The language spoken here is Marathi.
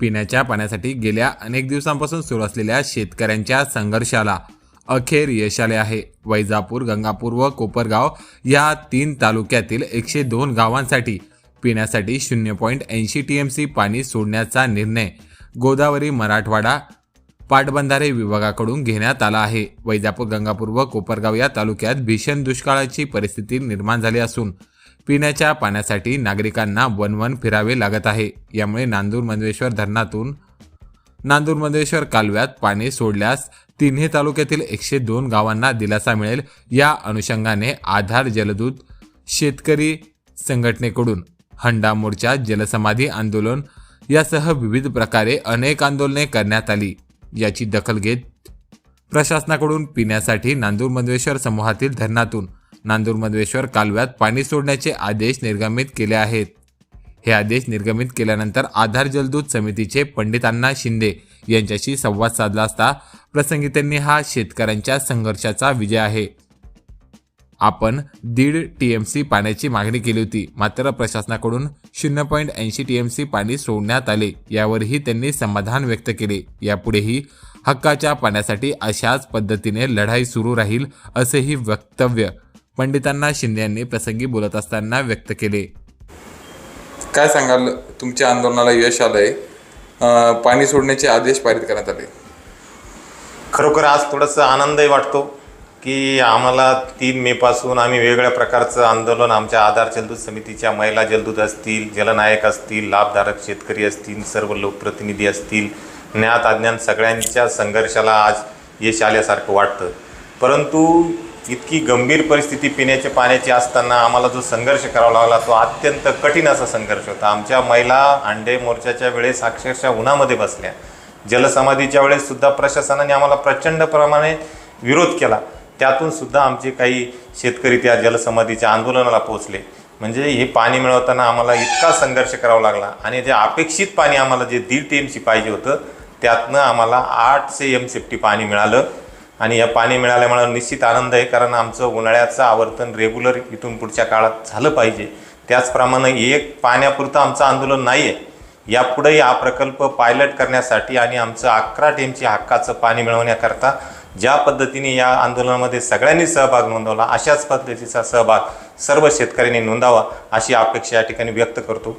पिण्याच्या पाण्यासाठी गेल्या अनेक दिवसांपासून सुरू असलेल्या शेतकऱ्यांच्या संघर्षाला अखेर यश आले आहे. वैजापूर गंगापूर व कोपरगाव या तीन तालुक्यातील एकशे दोन गावांसाठी पिण्यासाठी शून्य पॉईंट ऐंशी टी एम सी पाणी सोडण्याचा निर्णय गोदावरी मराठवाडा पाटबंधारे विभागाकडून घेण्यात आला आहे. वैजापूर गंगापूर व कोपरगाव या तालुक्यात भीषण दुष्काळाची परिस्थिती निर्माण झाली असून पिण्याच्या पाण्यासाठी नागरिकांना वनवन फिरावे लागत आहे. यामुळे नांदूर मंदवेश्वर धरणातून नांदूर मंदवेश्वर कालव्यात पाणी सोडल्यास तिन्ही तालुक्यातील एकशे दोन गावांना दिलासा मिळेल. या अनुषंगाने आधार जलदूत शेतकरी संघटनेकडून हंडा मोर्चा जलसमाधी आंदोलन यासह विविध प्रकारे अनेक आंदोलने करण्यात आली. याची दखल घेत प्रशासनाकडून पिण्यासाठी नांदूर मधवेश्वर समूहातील धरणातून नांदूर मधवेश्वर कालव्यात पाणी सोडण्याचे आदेश निर्गमित केले आहेत. हे आदेश निर्गमित केल्यानंतर आधार जलदूत समितीचे पंडितांना शिंदे यांच्याशी संवाद साधला असता प्रसंगी त्यांनी हा शेतकऱ्यांच्या संघर्षाचा विजय आहे. आपण दीड टी एम सी पाण्याची मागणी केली होती मात्र प्रशासनाकडून शून्य पॉईंट ऐंशी टी एम सी पाणी सोडण्यात आले यावरही त्यांनी समाधान व्यक्त केले. यापुढेही हक्काच्या पाण्यासाठी अशाच पद्धतीने लढाई सुरू राहील असेही वक्तव्य पंडितांना शिंदे यांनी प्रसंगी बोलत असताना व्यक्त केले. काय सांगाल? तुमच्या आंदोलनाला यश आलंय. पाणी सोडण्याचे आदेश पारित करण्यात आले. खरोखर आज थोडंसं आनंदही वाटतो की आम्हाला तीन मेपासून आम्ही वेगवेगळ्या प्रकारचं आंदोलन आमच्या आधार जलदूत समितीच्या महिला जलदूत असतील जलनायक असतील लाभधारक शेतकरी असतील सर्व लोकप्रतिनिधी असतील ज्ञात अज्ञान सगळ्यांच्या संघर्षाला आज यश आल्यासारखं वाटतं. परंतु इतकी गंभीर परिस्थिती पिण्याच्या पाण्याची असताना आम्हाला जो संघर्ष करावा लागला तो अत्यंत कठीण असा संघर्ष होता. आमच्या महिला अंडे मोर्चाच्या वेळेस अक्षरशः उन्हामध्ये बसल्या. जलसमाधीच्या वेळेस सुद्धा प्रशासनाने आम्हाला प्रचंड प्रमाणे विरोध केला. त्यातून सुद्धा आमचे काही शेतकरी त्या जलसमाधीच्या आंदोलनाला पोहोचले. म्हणजे हे पाणी मिळवताना आम्हाला इतका संघर्ष करावा लागला आणि जे अपेक्षित पाणी आम्हाला जे दीड टी एम सी पाहिजे होतं त्यातनं आम्हाला आठशे एम सेफ्टी पाणी मिळालं. आणि या पाणी मिळाल्यामुळे निश्चित आनंद आहे कारण आमचं उन्हाळ्याचं आवर्तन रेग्युलर इथून पुढच्या काळात झालं पाहिजे. त्याचप्रमाणे एक पाण्यापुरतं आमचं आंदोलन नाही आहे यापुढेही हा प्रकल्प पायलट करण्यासाठी आणि आमचं अकरा टीमची हक्काचं पाणी मिळवण्याकरता ज्या पद्धतीने या आंदोलनामध्ये सगळ्यांनी सहभाग नोंदवला अशाच पद्धतीचा सहभाग सर्व शेतकऱ्यांनी नोंदावा अशी अपेक्षा या ठिकाणी व्यक्त करतो.